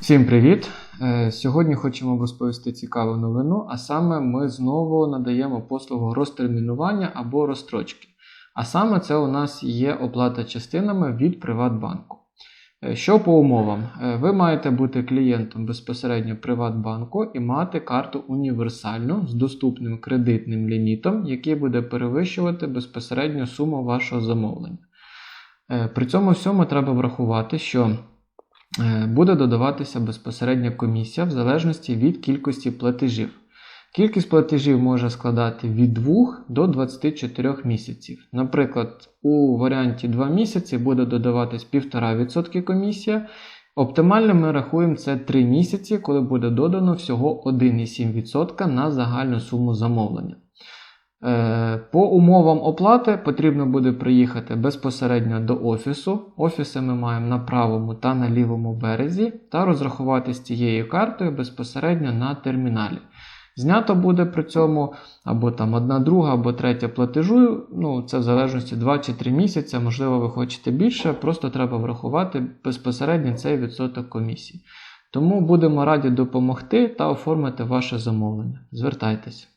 Всім привіт! Е, Сьогодні хочемо розповісти цікаву новину, а саме ми знову надаємо послугу розтермінування або розстрочки. А саме це у нас є оплата частинами від Приватбанку. Е, Що по умовам? Е, Ви маєте бути клієнтом безпосередньо Приватбанку і мати карту універсальну з доступним кредитним лімітом, який буде перевищувати безпосередньо суму вашого замовлення. Е, При цьому всьому треба врахувати, що е, буде додаватися безпосередня комісія в залежності від кількості платежів. Кількість платежів може складати від 2 до 24 місяців. Наприклад, у варіанті 2 місяці буде додаватись 1,5% комісія. Оптимально ми рахуємо це 3 місяці, коли буде додано всього 1,7% на загальну суму замовлення. Е, По умовам оплати потрібно буде приїхати безпосередньо до офісу. Офіси ми маємо на правому та на лівому березі, та розрахуватись цією картою безпосередньо на терміналі. Знято буде при цьому або там одна друга, або третя платежу. Ну, це в залежності 2 чи 3 місяці, можливо, ви хочете більше, просто треба врахувати безпосередньо цей відсоток комісії. Тому будемо раді допомогти та оформити ваше замовлення. Звертайтеся.